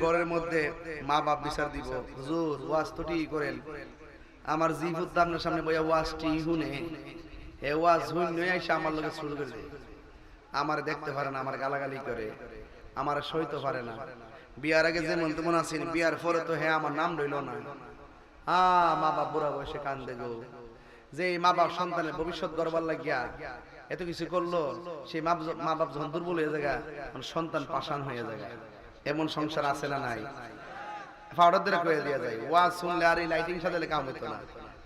ঘরের মধ্যে মা বাপ বিচার দিব। হুজুর, ওয়াজ তো করেন। আমার জিভুর সামনে বইয়া ওয়াজ হুনে এ ওয়াজ হুন আমার লোকে শুরু করে আমার দেখতে পারে না, আমার গালাগালি করে। আমার সইতে পারে না। বিয়ার আগে যেমন তেমন আছেন, বিয়ার পরে তো হ্যাঁ আমার নাম রইল না। আ মা বাপ বুড়া বয়সে কান্দে গো। যে মা বাপ সন্তানের ভবিষ্যৎ গড়বার লাগিয়া এত কিছু করল, সেই মা বাপ- যখন দুর্বল হয়ে যায় তখন সন্তান পাষাণ হয়ে যায় এমন সংসার আছে না নাই? ফাউডারদের কয়ে দেওয়া যায় ওয়াজ শুনলে আর এই লাইটিং সাজালে কাম হইতো না।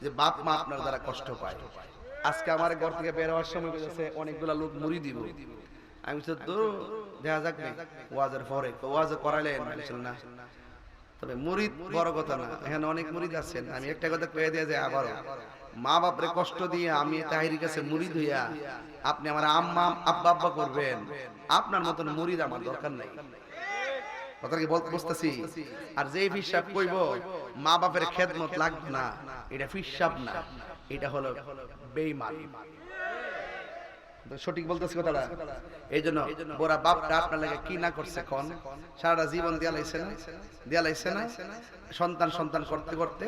যে বাপ মা আপনার দ্বারা কষ্ট পায়। আজকে আমার ঘর থেকে বের হওয়ার সময় কইতেছে অনেকগুলা লোক মুড়ি দিব। আমি তো তো দেখা যাক নে, ওয়াজের পরে ওয়াজ করালেন না? তবে মুরিদ বড় কথা না এখানে অনেক মুরিদ আছেন। আমি একটা কথা কয়ে দিয়ে যায় আবারও। মা বাপরে কষ্ট দিয়ে আমি তাহির কাছে মুরিদ হইয়া আপনি আমার আম্মা আব্বা আব্বা করবেন। আপনার মতন মুরিদ আমার দরকার নাই কথা কি বুঝতেছি আর যে হিসাব কইব মা বাপের খেদমত লাগবে না। এটা ফিসাব না। এটা হলো বেঈমান। সঠিক বলতেছি কথাটা? এই জন্য ওরা বাপটা আপনার লাগে কি না করছে কোন সারাটা জীবন দিয়া লাইছে না দিয়া লাইছে না? সন্তান সন্তান করতে করতে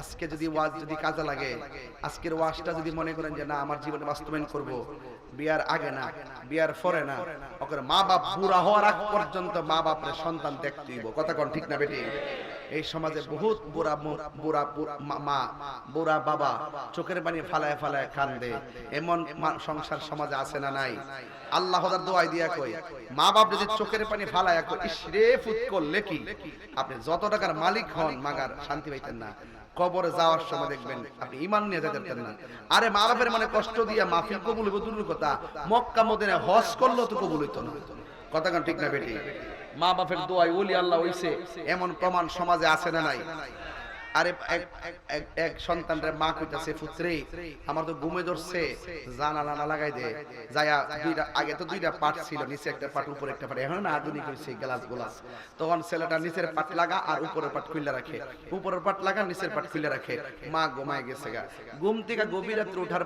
আজকে যদি ওয়াজ যদি কাজে লাগে, আজকের ওয়াজটা যদি মনে করেন যে, না, আমার জীবনে বাস্তবায়ন করব। বিয়ার আগে না, বিয়ার পরে না ওকে মা বাপ বুড়া হওয়ার আগ পর্যন্ত মা বাপের সন্তান দেখতে কথা কোন ঠিক না বেটি? এই সমাজে বহুত বুড়া বুড়া মা- বুড়া বাবা চোখের পানি ফালায় ফালায় কান্দে। এমন সংসার সমাজে আছে না নাই? আল্লাহ দোয়াই দিয়া কই মা বাপ যদি চোখের পানি ফালায় কই ইসরে ফুট করলে কি আপনি যত টাকার মালিক হন, মাগার শান্তি পাইতেন না। কবরে যাওয়ার সময় দেখবেন আপনি ইমান নিয়ে যেতে না। আরে মা বাপের মানে কষ্ট দিয়ে মাফি কবুল দূরের কথা। মক্কা মদিনে হজ করল তো কবুল হইতো না। কথা কেন ঠিক না বেটি? মা বাপের দোয়াই ওলি আল্লাহ হইছে, এমন প্রমাণ সমাজে আছে না নাই? আরে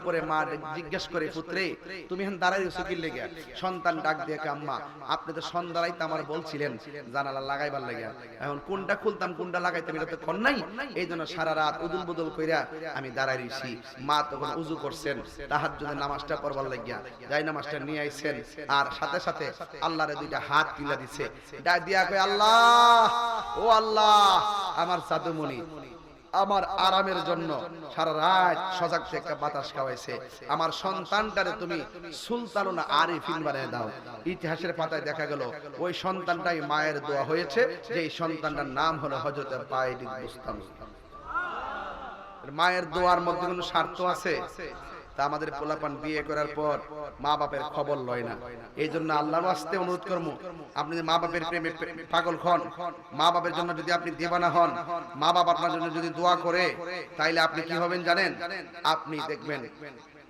পরে মা জিজ্ঞেস করে পুত্রে তুমি এখন দাঁড়াই লেগে? সন্তান ডাক দিয়ে কে, আম্মা আপনি তো সন্ধ্যারাইতে আমার বলছিলেন। জানালা লাগাইবার লাগে। এখন কোনটা খুলতাম কোনটা লাগাইতাম এটা তো নাই। এই জন্য সারা রাত উদুল বদল কইরা আমি দাঁড়াই রইছি। মা তখন উজু করছেন তাহার জন্য নামাজটা পড়বার লাগিয়া। যাই নামাজটা নিয়ে আইছেন, আর সাথে সাথে আল্লাহরে দুইটা হাত তুলে দিছে। ডাক দিয়া কই আল্লাহ, ও আল্লাহ, আমার সাধুমণি আমার আরামের জন্য সারা রাত সজাগ থেকে বাতাস খাওয়াইছে। আমার সন্তানটারে তুমি সুলতান আরিফিন বানিয়ে দাও। ইতিহাসের পাতায় দেখা গেল ওই সন্তানটাই মায়ের দোয়া হয়েছে যে সন্তানটার নাম হলো হজরত পায়েদিন বুস্তাম। মায়ের দোয়ার মধ্যে কোনো স্বার্থ আছে? তা আমাদের পোলাপান বিয়ে করার পর মা বাপের খবর লয় না। এই জন্য আল্লাহর আসতে অনুরোধ করব আপনি মা বাপের প্রেমে পাগল হন মা বাপের জন্য যদি আপনি দেবানা হন মা বাপ আপনার জন্য যদি দোয়া করে, তাইলে আপনি কি হবেন জানেন? আপনি দেখবেন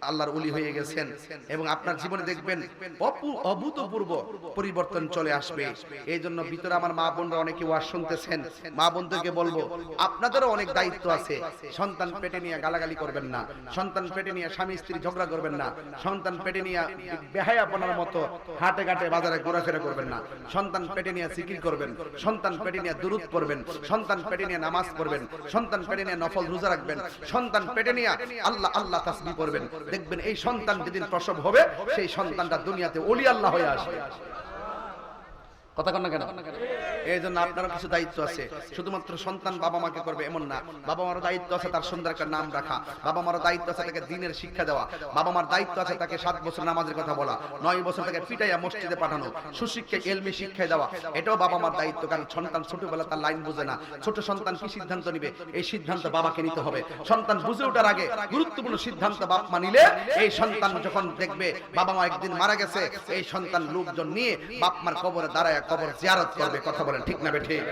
আল্লাহর উলি হয়ে গেছেন এবং আপনার জীবনে দেখবেন অভূতপূর্ব পরিবর্তন চলে আসবে। এই জন্য ভিতরে আমার মা বোনরা অনেকে ওয়াজ শুনতেছেন। মা বোনদেরকে বলব, আপনাদেরও অনেক দায়িত্ব আছে। সন্তান পেটে নিয়ে গালাগালি করবেন না। সন্তান পেটে নিয়ে স্বামী স্ত্রী ঝগড়া করবেন না। সন্তান পেটে নিয়ে বেহায়াপনার মতো হাটে ঘাটে বাজারে ঘোরাফেরা করবেন না। সন্তান পেটে নিয়ে জিকির করবেন। সন্তান পেটে নিয়ে দুরুদ পড়বেন। সন্তান পেটে নিয়ে নামাজ পড়বেন। সন্তান পেটে নিয়ে নফল রোজা রাখবেন। সন্তান পেটে নিয়ে আল্লাহ আল্লাহ তাসবি করবেন দেখবেন এই সন্তান যেদিন প্রসব হবে সেই সন্তানটা দুনিয়াতে আল্লাহ হয়ে আসবে। সন্তান পাঠানো। এলমি শিক্ষা দেওয়া। এটাও বাবা মার দায়িত্ব, কারণ সন্তান ছোটবেলা তার লাইন বুঝে না। ছোট সন্তান কি সিদ্ধান্ত নিবে? এই সিদ্ধান্ত বাবাকে নিতে হবে। সন্তান বুঝে ওঠার আগে গুরুত্বপূর্ণ সিদ্ধান্ত বাপ মা নিলে এই সন্তান যখন দেখবে বাবা মা একদিন মারা গেছে, এই সন্তান লোকজন নিয়ে বাপ মার কবরে দাঁড়ায় কবর জিয়ারত করবে কথা বলেন ঠিক না বেঠিক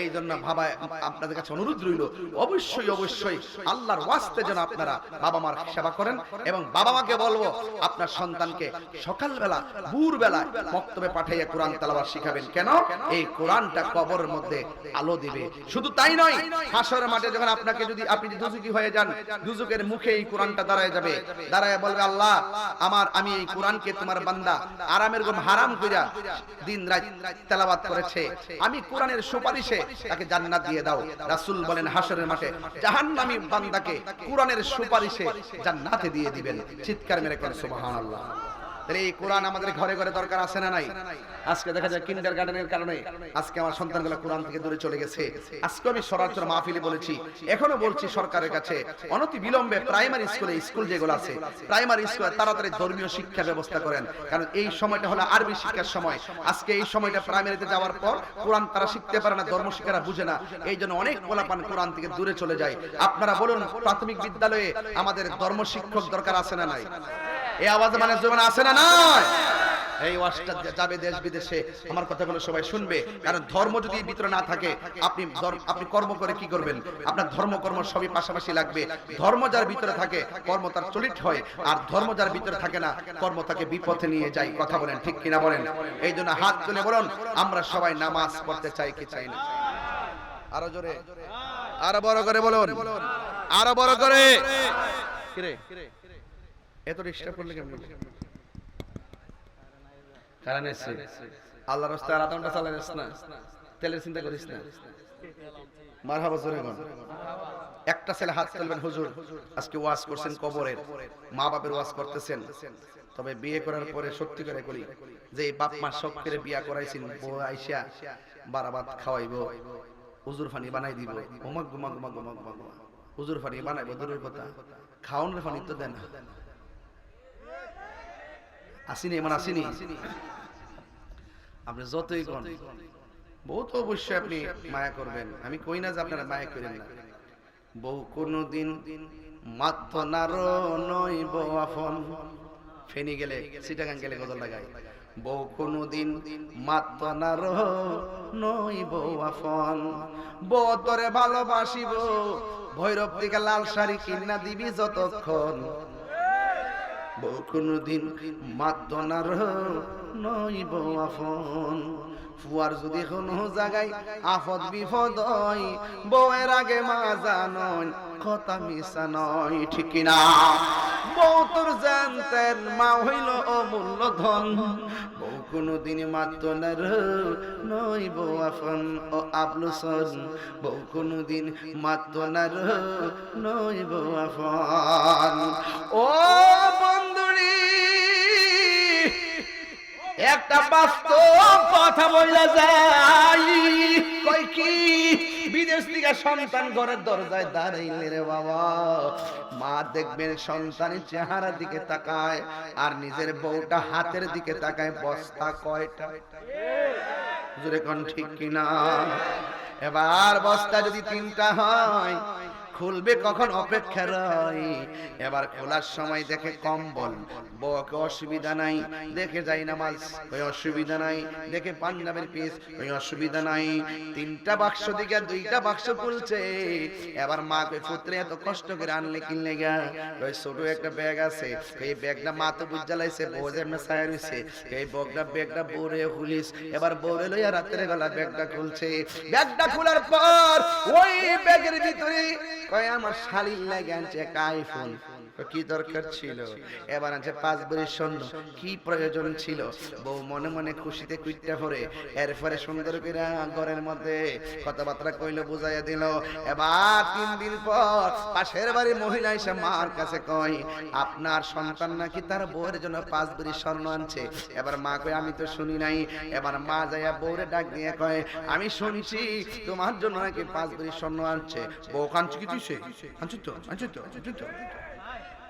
এই জন্য বাবা, আপনাদের কাছে অনুরোধ রইল, অবশ্যই অবশ্যই আল্লাহর ওয়াস্তে যেন আপনারা বাবা মার সেবা করেন এবং বাবা মাকে বলব, আপনার সন্তানকে সকালবেলা, ভোরবেলা মক্তবে পাঠাইয়া কোরআন তেলাওয়াত শিখাবেন। কেন? এই কোরআনটা কবরের মধ্যে আলো দিবে। শুধু তাই নয়, হাসরের মাঠে যখন আপনাকে যদি আপনি দুজুকি হয়ে যান দুজুকের মুখে এই কোরআনটা দাঁড়ায় যাবে। দাঁড়ায় বলবে, আল্লাহ, আমার, আমি এই কোরআনকে তোমার বান্দা আরামের ঘুম হারাম কইরা দিন রাত তেলাওয়াত করেছে। আমি কোরআনের সুপারিশে তাকে জান্নাত দিয়ে দাও। রাসুল বলেন হাসরের মাঠে, জাহান্নামী বান্দাকে কোরআনের সুপারিশে জান্নাতে দিয়ে দিবেন। চিৎকার মেরে করে সুবহানাল্লাহ। এই কোরআন আমাদের ঘরে ঘরে দরকার আছে না নাই? আজকে দেখা যায় কিন্ডার গার্ডেনের কারণে আজকে আমার সন্তানগুলো কোরআন থেকে দূরে চলে গেছে। আজকে আমি মাহফিলে বলেছি, এখনও বলছি সরকারের কাছে অনতি বিলম্বে প্রাইমারি স্কুলে স্কুল যেগুলো আছে প্রাইমারি স্কুলে তাড়াতাড়ি ধর্মীয় শিক্ষা ব্যবস্থা করেন। কারণ এই সময়টা হলো আরবি শিক্ষার সময়। আজকে এই সময়টা প্রাইমারিতে যাওয়ার পর কোরআন তারা শিখতে পারে না, ধর্ম শিক্ষারা বুঝে না। এই জন্য অনেক পোলাপান কোরআন থেকে দূরে চলে যায়। আপনারা বলুন, প্রাথমিক বিদ্যালয়ে আমাদের ধর্ম শিক্ষক দরকার আছে না নাই? এই আওয়াজ মানে জীবন আছে না নাই? এই ওয়াজটা যাবে দেশ বিদেশে। আমার কথাগুলো সবাই শুনবে। কারণ ধর্ম যদি ভিতরে না থাকে আপনি আপনি কর্ম করে কি করবেন? আপনার ধর্ম কর্ম সবই পাশাপাশি লাগবে। ধর্ম যার ভিতরে থাকে কর্ম তার চলিত হয়। আর ধর্ম যার ভিতরে থাকে না কর্ম তাকে বিপথে নিয়ে যায়। কথা বলেন ঠিক কিনা বলেন। এই জন্য হাত তুলে বলুন আমরা সবাই নামাজ পড়তে চাই কি চাই না? আরও জোরে। আরও বড় করে বলুন। আরও বড় করে। কিরে? এত করলে কেমন? কারণ এসছে আল্লাহ রাস্তায় চালাইস না। তেলের চিন্তা করিস না। মার হাবা জোরে একটা ছেলে হাত তুলবেন হুজুর আজকে ওয়াজ করছেন কবরের। মা বাপের ওয়াজ করতেছেন। তবে বিয়ে করার পরে সত্যি করে করি যে বাপ মা সব করে বিয়া করাইছেন বউ আইসা বারাবাত খাওয়াইবো হুজুর ফানি বানাই দিব হুজুর ফানি বানাইবো দূরের কথা। খাওয়ানোর ফানি তো দেন না। আসিনি এমন আসিনি। আপনি যতই কোন বউ তো অবশ্যই আপনি মায়া করবেন। আমি কই না যে আপনারা মায়া করেন না। বউ কোনদিন মাত্র নারো নই বউ আফন ফেনি গেলে সিটাগাং গেলে গজল লাগাই বউ কোনদিন মাত্র নারো বউ আফন বউ তোরে ভালোবাসিব, ভৈরব থেকে লাল শাড়ি কিনা দিবি যতক্ষণ। কোনদিন মাতনার নইব আফন ফুয়ার যদি কোনো জায়গায় আফদ বিপদ হয়, বউয়ের আগে মা জানন কথা মিশা নয়, ঠিক না বউ তোর জানতেন মা হইল অমূল্য ধন। বউ কোনদিন মাতনার নইব আফন ও আবলুসন বউ কোনদিন মাতনার নইব আফন ও বন্ধুরি একটা বাস্তব কথা বললা যাই কই কি? বিদেশ থেকে সন্তান ঘরের দরজায় দাঁড়াইলে রে বাবা। মা দেখবেন সন্তানের চেহারা দিকে তাকায়, আর নিজের বউটা হাতের দিকে তাকায়, বস্তা কয়টা? জোরে কোন ঠিক কিনা? এবার বস্তা যদি তিনটা হয় খুলবে কখন অপেক্ষা রয়। এবার খোলার সময় দেখে কম্বল। বউকে অসুবিধা নাই। দেখে যাই নামাজ, ওই অসুবিধা নাই। দেখে পাঞ্জাবের পিস, ওই অসুবিধা নাই। তিনটা বাক্স দিকে দুইটা বাক্স খুলছে। এবার মা কই পুত্রে এত কষ্ট করে আনলে কিনলে গা ওই ছোট একটা ব্যাগ আছে। এই ব্যাগটা মা তো বুঝ জ্বালাইছে বউ যেমন ছায়া রইছে। এই বগটা ব্যাগটা বউরে খুলিস এবার বউরে লইয়া রাত্রে বেলা ব্যাগটা খুলছে। ব্যাগটা খোলার পর ওই ব্যাগের ভিতরে কয় আমার শালীর লাগে আনছে একটা আইফোন কি দরকার ছিল? এবার আছে পাঁচ বড়ি স্বর্ণ কি প্রয়োজন ছিল? বউ মনে মনে খুশিতে কুইটটা পরে এরপরে সুন্দর করে ঘরের মধ্যে কথাবার্তা কইল, বুঝাইয়া দিল, এবার তিন দিন পর পাশের বাড়ির মহিলা এসে মার কাছে কয়, আপনার সন্তান নাকি তার বউয়ের জন্য পাঁচ বড়ি স্বর্ণ আনছে? এবার মা কয়, আমি তো শুনি নাই। এবার মা যাইয়া বউরে ডাক দিয়ে কয়, আমি শুনছি তোমার জন্য নাকি পাঁচ বড়ি স্বর্ণ আনছে। বউ কাঞ্চি কি তুই আনছি তো আনছি তো আনছি তো।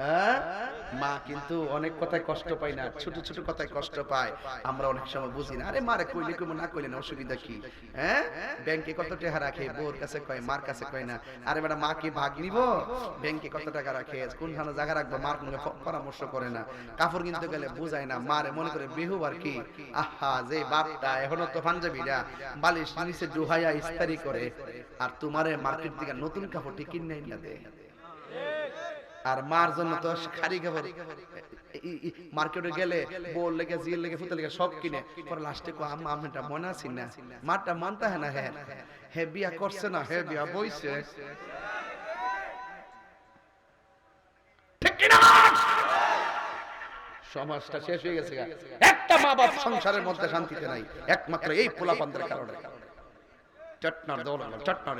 হ্যাঁ? মা কিন্তু অনেক কথায় কষ্ট পায় না, ছোট ছোট কথায় কষ্ট পায়। আমরা অনেক সময় বুঝি না, আরে মারে কইলে কইবো না কইলে না, অসুবিধা কি? হ্যাঁ? ব্যাংকে কত টাকা রাখে বোর কাছে কয়, মার কাছে কয় না। আরে বেটা মা কি ভাগ নিব? ব্যাংকে কত টাকা রাখে, কোনখানে জায়গা রাখব? মার কোনো পরামর্শ করে না। কাপড় কিনতে গেলে বুঝায় না, মারে মনে করে বেহু আর কি? আহা, যে বাপটা, এখনও তো পাঞ্জাবিরা বালিশ নিচে ডুহাইয়া ইস্তারি করে। আর তোমারে মার্কেট থেকে নতুন কাপড়টি কিনে না দেয়। আর মার জন্য তো খারি খাবার মার্কেটে গেলে বল লেগে জিল লেগে ফুতে লেগে সব কিনে। পরে লাস্টে কো আম্মা আমিটা মনে আছি না। মারটা মানতা হ্যাঁ না হ্যাঁ। হে বিয়া করছে না হে বিয়া বইছে। সমাজটা শেষ হয়ে গেছে একটা মা বাপ সংসারের মধ্যে শান্তিতে নাই। একমাত্র এই পোলাপানদের কারণে। চটনার দৌড় চটনার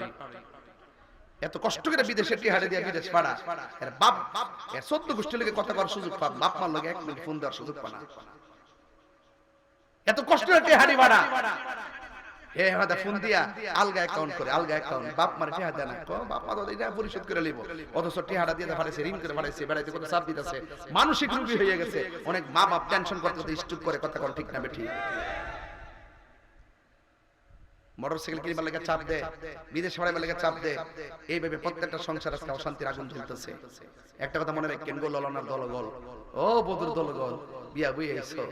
এত কষ্ট করে বিদেশে টিহাড়ে দিয়ে বিদেশ পাড়া। এর বাপ, এর সত্য গোষ্ঠী লোকে কথা করার সুযোগ পাব বাপ মার লোকে এক মিনিট ফোন দেওয়ার সুযোগ পানা এত কষ্ট করে টিহাড়ি ভাড়া এ হাদা ফোন দিয়া আলগা অ্যাকাউন্ট করে, আলগা অ্যাকাউন্ট বাপ মারে টিহা তো বাপ মা এটা পরিশোধ করে লিব অথচ দিয়ে ফাড়াইছে ঋণ করে ফাড়াইছে বেড়াইতে কত দিতেছে। মানসিক রোগী হয়ে গেছে। অনেক মা বাপ টেনশন করতে করতে করে, কথা ঠিক না, বেঠি। মোটরসাইকেল কিনবার লেগে চাপ বিদেশ লেগে চাপ এইভাবে প্রত্যেকটা সংসার আজকে অশান্তির আগুন একটা কথা মনে রাখেন দলগল ও বদুর দলগল বিয়া বুয়ে এসো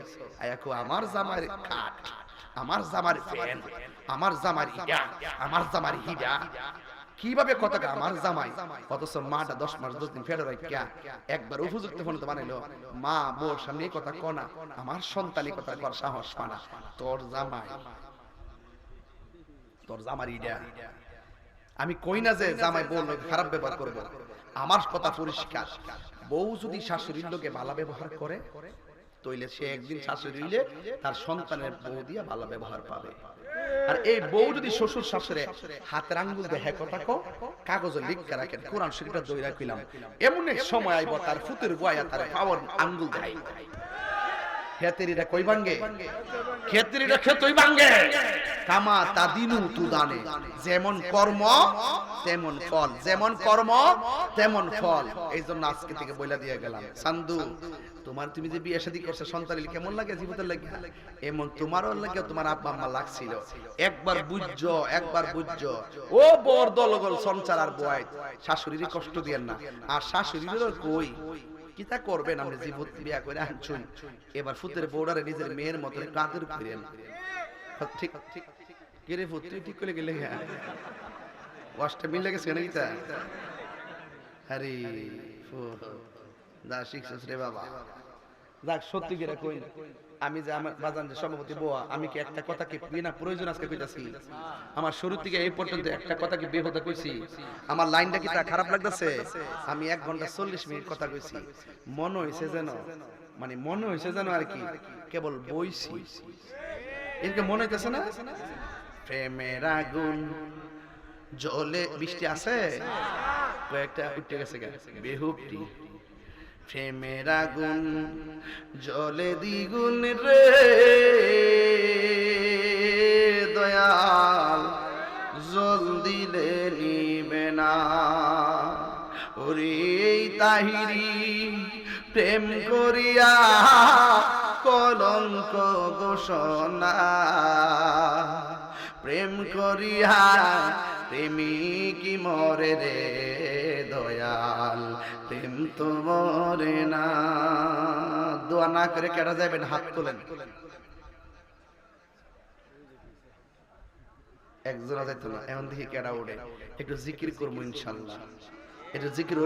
আমার জামার আমার জামার ফ্যান আমার জামার ইয়া, আমার জামার কীভাবে আমার জামাই? অথচ মাটা দশ মাস, দশ দিন রাখিয়া একবার উপযুক্ত ফোন তো বানাইলো, মা বোর সামনে কথা কনা আমার সন্তানি কথা কর সাহস পানা তোর জামাই তোর জামার ইডা আমি কই না যে জামাই বউ খারাপ ব্যবহার করব। আমার কথা পরিষ্কার। বউ যদি শাশুড়ির লোকে ভালো ব্যবহার করে তইলে সে একদিন শাশুড়ি হইলে তার সন্তানের বউ দিয়া ভালো ব্যবহার পাবে। আর এই বউ যদি শ্বশুর শাশুড়ে হাতের আঙ্গুল দেখে কথা কো কাগজে লিখকে রাখেন কোরআন শরীফটা দইরা কইলাম। এমন এক সময় আইব তার ফুতের গোয়া তার পাওয়ার আঙ্গুল দেয়। খেতেরিটা কই ভাঙ্গে? খেতেরিটা খেতই ভাঙ্গে। কামা তাদিনু তুদানে। যেমন কর্ম, তেমন ফল। যেমন কর্ম, তেমন ফল। এই জন্য আজকে থেকে বইলা দিয়ে গেলাম। সান্দু, তোমার তুমি যে বিয়ে শাদী করছ, সন্তানের কেমন লাগে জীবনের লাগে? এমন তোমারও লাগে তোমার আব্বা আম্মা লাগছিল। একবার বুঝছ একবার বুঝছ। ও বর দলগল সঞ্চার আর বয়। শাশুড়ির কষ্ট দিয়েন না। আর শাশুড়িরও কই? কিতা করবেন আপনি জীবন বিয়া করে আনছুন? এবার ফুতের বৌডারে নিজের মেয়ের মতো একটু ফিরেন ঠিক? ঠিক রে ফুত তুই ঠিক করে গেলে হ্যাঁ ওয়াশটা মিলে গেছে নাকি তা? আরে দা শিখছিস রে বাবা। দেখ সত্যি করে কই আমি যে আমার বাজান যে সভাপতি বোয়া, আমি কি একটা কথা কি বিনা প্রয়োজন আজকে কইতাছি? আমার শুরু থেকে এই পর্যন্ত একটা কথা কি বেহুদা কইছি। আমার লাইনটা কি তা খারাপ লাগতেছে? আমি এক ঘণ্টা চল্লিশ মিনিট কথা কইছি। মনে হইছে যেন মানে মনে হইছে যেন আর কি, কেবল বইছি। এরকে মনে হইতেছে না? প্রেমের আগুন, জলে বৃষ্টি আছে? কয়েকটা উঠে গেছে গা, বেহুবটি। প্রেমের আগুন, জলে দ্বিগুণ রে। দয়াল, জল দিলে নিবে না। ওরে তাহিরি, প্রেম করিয়া কলঙ্ক ঘোষণা। প্রেম করিয়া প্রেমিক মরে রে দয়াল প্রেম তো মরে না। দোয়া না করে কেটা যাবেন হাত তোলেন। একজন যাইতো না, এমন দেখি কেডা ওড়ে একটু জিকির করব ইনশাল্লাহ। একটু জিকির